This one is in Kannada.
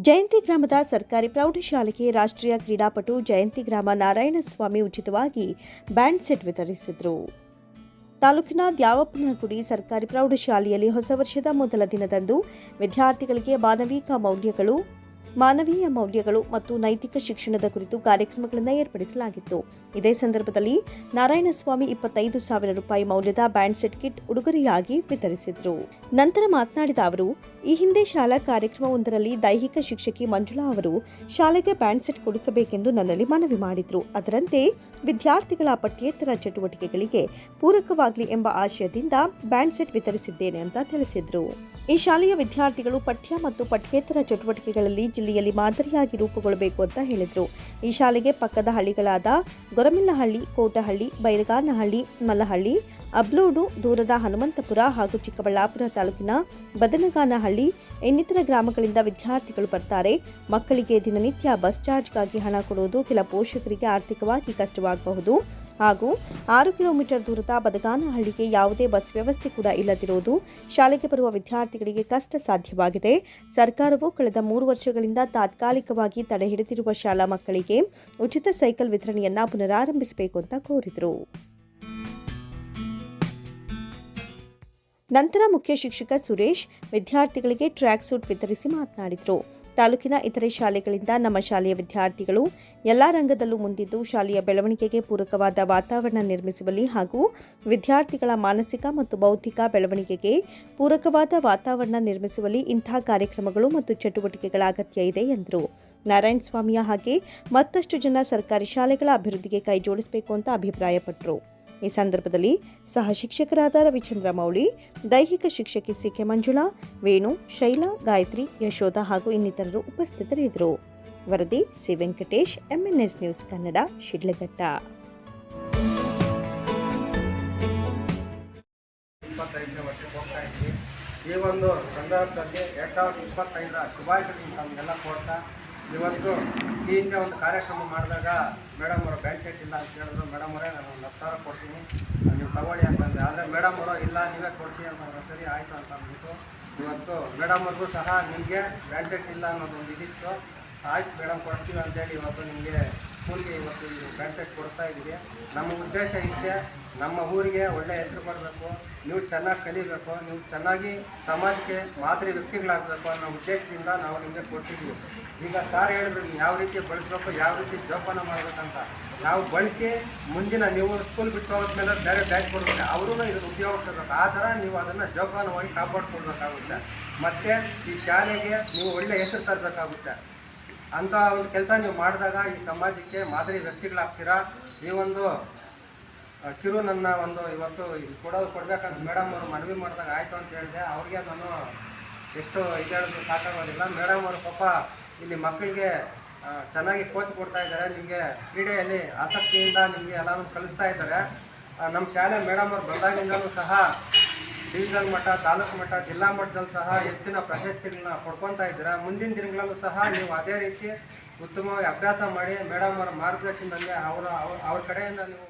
ಜಯಂತಿ ಗ್ರಾಮದ ಸರ್ಕಾರಿ ಪ್ರೌಢಶಾಲೆಗೆ ರಾಷ್ಟ್ರೀಯ ಕ್ರೀಡಾಪಟು ಜಯಂತಿ ಗ್ರಾಮ ನಾರಾಯಣಸ್ವಾಮಿ ಉಚಿತವಾಗಿ ಬ್ಯಾಂಡ್ ಸೆಟ್ ವಿತರಿಸಿದರು. ತಾಲೂಕಿನ ದ್ಯಾವಪ್ಪನಗುಡಿ ಸರ್ಕಾರಿ ಪ್ರೌಢಶಾಲೆಯಲ್ಲಿ ಹೊಸ ವರ್ಷದ ಮೊದಲ ದಿನದಂದು ವಿದ್ಯಾರ್ಥಿಗಳಿಗೆ ಮಾನವಿಕ ಮೌಲ್ಯಗಳು ಮಾನವೀಯ ಮೌಲ್ಯಗಳು ಮತ್ತು ನೈತಿಕ ಶಿಕ್ಷಣದ ಕುರಿತು ಕಾರ್ಯಕ್ರಮಗಳನ್ನು ಏರ್ಪಡಿಸಲಾಗಿತ್ತು. ಇದೇ ಸಂದರ್ಭದಲ್ಲಿ ನಾರಾಯಣಸ್ವಾಮಿ ಇಪ್ಪತ್ತೈದು ಸಾವಿರ ರೂಪಾಯಿ ಮೌಲ್ಯದ ಬ್ಯಾಂಡ್ ಸೆಟ್ ಕಿಟ್ ಉಡುಗೊರೆಯಾಗಿ ವಿತರಿಸಿದರು. ನಂತರ ಮಾತನಾಡಿದ ಅವರು, ಈ ಹಿಂದೆ ಶಾಲಾ ಕಾರ್ಯಕ್ರಮವೊಂದರಲ್ಲಿ ದೈಹಿಕ ಶಿಕ್ಷಕಿ ಮಂಜುಳಾ ಅವರು ಶಾಲೆಗೆ ಬ್ಯಾಂಡ್ ಸೆಟ್ ಕೊಡಿಸಬೇಕೆಂದು ನನ್ನಲ್ಲಿ ಮನವಿ ಮಾಡಿದ್ರು. ಅದರಂತೆ ವಿದ್ಯಾರ್ಥಿಗಳ ಪಠ್ಯೇತರ ಚಟುವಟಿಕೆಗಳಿಗೆ ಪೂರಕವಾಗಲಿ ಎಂಬ ಆಶಯದಿಂದ ಬ್ಯಾಂಡ್ ಸೆಟ್ ವಿತರಿಸಿದ್ದೇನೆ ಅಂತ ತಿಳಿಸಿದರು. ಈ ಶಾಲೆಯ ವಿದ್ಯಾರ್ಥಿಗಳು ಪಠ್ಯ ಮತ್ತು ಪಠ್ಯೇತರ ಚಟುವಟಿಕೆಗಳಲ್ಲಿ ಜಿಲ್ಲೆಯಲ್ಲಿ ಮಾದರಿಯಾಗಿ ರೂಪುಗೊಳ್ಳಬೇಕು ಅಂತ ಹೇಳಿದರು. ಈ ಶಾಲೆಗೆ ಪಕ್ಕದ ಹಳ್ಳಿಗಳಾದ ಗೊರಮಿಲ್ಲಹಳ್ಳಿ ಕೋಟಹಳ್ಳಿ, ಬೈರಗಾನಹಳ್ಳಿ, ಮಲ್ಲಹಳ್ಳಿ, ಅಬ್ಲೂಡು, ದೂರದ ಹನುಮಂತಪುರ ಹಾಗೂ ಚಿಕ್ಕಬಳ್ಳಾಪುರ ತಾಲೂಕಿನ ಬದನಗಾನಹಳ್ಳಿ ಇನ್ನಿತರ ಗ್ರಾಮಗಳಿಂದ ವಿದ್ಯಾರ್ಥಿಗಳು ಬರ್ತಾರೆ. ಮಕ್ಕಳಿಗೆ ದಿನನಿತ್ಯ ಬಸ್ ಚಾರ್ಜ್ಗಾಗಿ ಹಣ ಕೊಡುವುದು ಕೆಲ ಪೋಷಕರಿಗೆ ಆರ್ಥಿಕವಾಗಿ ಕಷ್ಟವಾಗಬಹುದು. ಹಾಗೂ ಆರು ಕಿಲೋಮೀಟರ್ ದೂರದ ಬದಗಾನಹಳ್ಳಿಗೆ ಯಾವುದೇ ಬಸ್ ವ್ಯವಸ್ಥೆ ಕೂಡ ಇಲ್ಲದಿರುವುದು ಶಾಲೆಗೆ ಬರುವ ವಿದ್ಯಾರ್ಥಿಗಳಿಗೆ ಕಷ್ಟ ಸಾಧ್ಯವಾಗಿದೆ ಸರ್ಕಾರವು ಕಳೆದ ಮೂರು ವರ್ಷಗಳಿಂದ ತಾತ್ಕಾಲಿಕವಾಗಿ ತಡೆ ಹಿಡಿದಿರುವ ಶಾಲಾ ಮಕ್ಕಳಿಗೆ ಉಚಿತ ಸೈಕಲ್ ವಿತರಣೆಯನ್ನ ಪುನರಾರಂಭಿಸಬೇಕು ಅಂತ ಕೋರಿದರು. ನಂತರ ಮುಖ್ಯ ಶಿಕ್ಷಕ ಸುರೇಶ್ ವಿದ್ಯಾರ್ಥಿಗಳಿಗೆ ಟ್ರ್ಯಾಕ್ ಸೂಟ್ ವಿತರಿಸಿ ಮಾತನಾಡಿದರು. ತಾಲೂಕಿನ ಇತರೆ ಶಾಲೆಗಳಿಂದ ನಮ್ಮ ಶಾಲೆಯ ವಿದ್ಯಾರ್ಥಿಗಳು ಎಲ್ಲ ರಂಗದಲ್ಲೂ ಮುಂದಿದ್ದು ಶಾಲೆಯ ಬೆಳವಣಿಗೆಗೆ ಪೂರಕವಾದ ವಾತಾವರಣ ನಿರ್ಮಿಸುವಲ್ಲಿ ಹಾಗೂ ವಿದ್ಯಾರ್ಥಿಗಳ ಮಾನಸಿಕ ಮತ್ತು ಬೌದ್ಧಿಕ ಬೆಳವಣಿಗೆಗೆ ಪೂರಕವಾದ ವಾತಾವರಣ ನಿರ್ಮಿಸುವಲ್ಲಿ ಇಂತಹ ಕಾರ್ಯಕ್ರಮಗಳು ಮತ್ತು ಚಟುವಟಿಕೆಗಳ ಅಗತ್ಯ ಇದೆ ಎಂದರು. ನಾರಾಯಣ ಸ್ವಾಮಿಯ ಹಾಗೆ ಮತ್ತಷ್ಟು ಜನ ಸರ್ಕಾರಿ ಶಾಲೆಗಳ ಅಭಿವೃದ್ಧಿಗೆ ಕೈಜೋಡಿಸಬೇಕು ಅಂತ ಅಭಿಪ್ರಾಯಪಟ್ಟರು. ಈ ಸಂದರ್ಭದಲ್ಲಿ ಸಹ ಶಿಕ್ಷಕರಾದ ರವಿಚಂದ್ರ ಮೌಳಿ, ದೈಹಿಕ ಶಿಕ್ಷಕಿ ಸಿಕೆ ಮಂಜುಳಾ, ವೇಣು, ಶೈಲಾ, ಗಾಯತ್ರಿ, ಯಶೋಧ ಹಾಗೂ ಇನ್ನಿತರರು ಉಪಸ್ಥಿತರಿದ್ದರು. ವರದಿ C. Venkatesh MNS news Kannada, Shidlaghatta. ಈ ಒಂದು ಸಂದರ್ಭದಲ್ಲಿ ಎರಡು ಸಾವಿರದ ಇಪ್ಪತ್ತೈದರ ಶುಭಾಶಯ ಕೊಡ್ತಾ ಇವತ್ತು ಈ ಹಿಂದೆ ಒಂದು ಕಾರ್ಯಕ್ರಮ ಮಾಡಿದಾಗ ಮೇಡಮ್ ಅವರು ಬ್ಯಾಂಕ್ ಸೆಟ್ ಇಲ್ಲ ಅಂತ ಹೇಳಿದ್ರು. ಮೇಡಮ್ ಅವರೇ ನಾನು ಒಂದು ಹತ್ತು ಸಾವಿರ ಕೊಡ್ತೀನಿ. ನೀವು ತಗೊಳ್ಳಿ ಅಂತಂದೆ ಆದರೆ ಮೇಡಮ್ ಅವರು, ಇಲ್ಲ, ನೀವೇ ಕೊಡಿಸಿ ಅಂತ ಸರಿ, ಆಯಿತು ಅಂತ ಅಂದ್ಬಿಟ್ಟು ಇವತ್ತು ಮೇಡಮ್ ಅವ್ರಿಗೂ ಸಹ ನಿಮಗೆ ಬ್ಯಾಂಕ್ ಸೆಟ್ ಇಲ್ಲ ಅನ್ನೋದು ಒಂದು ಇದಿತ್ತು. ಆಯ್ತು ಮೇಡಮ್, ಕೊಡ್ತೀವಿ ಅಂತೇಳಿ ಇವತ್ತು ನಿಮಗೆ ಸ್ಕೂಲ್ಗೆ ಇವತ್ತು ಈ ಕೊಡ್ತಾ ಇದ್ದೀವಿ. ನಮ್ಮ ಉದ್ದೇಶ ಇಷ್ಟೇ, ನಮ್ಮ ಊರಿಗೆ ಒಳ್ಳೆ ಹೆಸರು ಬರಬೇಕು ನೀವು ಚೆನ್ನಾಗಿ ಕಲಿಬೇಕು, ನೀವು ಚೆನ್ನಾಗಿ ಸಮಾಜಕ್ಕೆ ಮಾದರಿ ವ್ಯಕ್ತಿಗಳಾಗಬೇಕು ಅನ್ನೋ ಉದ್ದೇಶದಿಂದ ನಾವು ನಿಮಗೆ ಕೊಡ್ತಿದ್ದೀವಿ. ಈಗ ಸಾರ್ ಹೇಳಿದ್ರು ಯಾವ ರೀತಿ ಬಳಸಬೇಕು, ಯಾವ ರೀತಿ ಜೋಪಾನ ಮಾಡಬೇಕಂತ. ನಾವು ಬಳಸಿ ಮುಂದಿನ ನೀವು ಸ್ಕೂಲ್ ಬಿಟ್ಟು ಹೋದ್ಮೇಲೆ ಬೇರೆ ಬ್ಯಾಂಕ್ ಕೊಡ್ಬೇಕು. ಅವರು ಇದನ್ನು ಉಪಯೋಗಿಸ್ಬೇಕು ಆ ಥರ ನೀವು ಅದನ್ನು ಜೋಪಾನವಾಗಿ ಕಾಪಾಡ್ಕೊಳ್ಬೇಕಾಗುತ್ತೆ. ಮತ್ತು ಈ ಶಾಲೆಗೆ ನೀವು ಒಳ್ಳೆ ಹೆಸರು ತರಬೇಕಾಗುತ್ತೆ. ಅಂತ ಒಂದು ಕೆಲಸ ನೀವು ಮಾಡಿದಾಗ ಈ ಸಮಾಜಕ್ಕೆ ಮಾದರಿ ವ್ಯಕ್ತಿಗಳಾಗ್ತೀರಾ? ಈ ಒಂದು ಕಿರು ನನ್ನ ಒಂದು ಇವತ್ತು ಕೊಡೋದು ಕೊಡ್ಬೇಕಂತ ಮೇಡಮ್ ಅವರು ಮನವಿ ಮಾಡಿದಾಗ ಆಯಿತು ಅಂತ ಹೇಳಿದೆ. ಅವ್ರಿಗೆ ನಾನು ಎಷ್ಟು ಇದು ಹೇಳಿದ್ರು ಸಾಕಾಗೋದಿಲ್ಲ. ಮೇಡಮ್ ಅವರು ಪಾಪ ಇಲ್ಲಿ ಮಕ್ಕಳಿಗೆ ಚೆನ್ನಾಗಿ ಕೋಚ್ ಕೊಡ್ತಾ ಇದ್ದಾರೆ. ನಿಮಗೆ ಕ್ರೀಡೆಯಲ್ಲಿ ಆಸಕ್ತಿಯಿಂದ ನಿಮಗೆ ಎಲ್ಲರೂ ಕಲಿಸ್ತಾ ಇದ್ದಾರೆ. ನಮ್ಮ ಶಾಲೆ ಮೇಡಮ್ ಅವರು ಬಂದಾಗಿಂದಲೂ ಸಹ ಡಿವಿಷನ್ ಮಟ್ಟ ತಾಲೂಕು ಮಟ್ಟ ಜಿಲ್ಲಾ ಮಟ್ಟದಲ್ಲಿ ಸಹ ಹೆಚ್ಚಿನ ಪ್ರಶಸ್ತಿಗಳನ್ನ ಪಡ್ಕೊತಾ ಇದ್ದೀರಾ? ಮುಂದಿನ ದಿನಗಳಲ್ಲೂ ಸಹ ನೀವು ಅದೇ ರೀತಿ ಉತ್ತಮವಾಗಿ ಅಭ್ಯಾಸ ಮಾಡಿ ಮೇಡಮ್ ಅವರ ಮಾರ್ಗದರ್ಶನದಲ್ಲಿ ಅವರ ಅವ್ರ ಕಡೆಯಿಂದ ನೀವು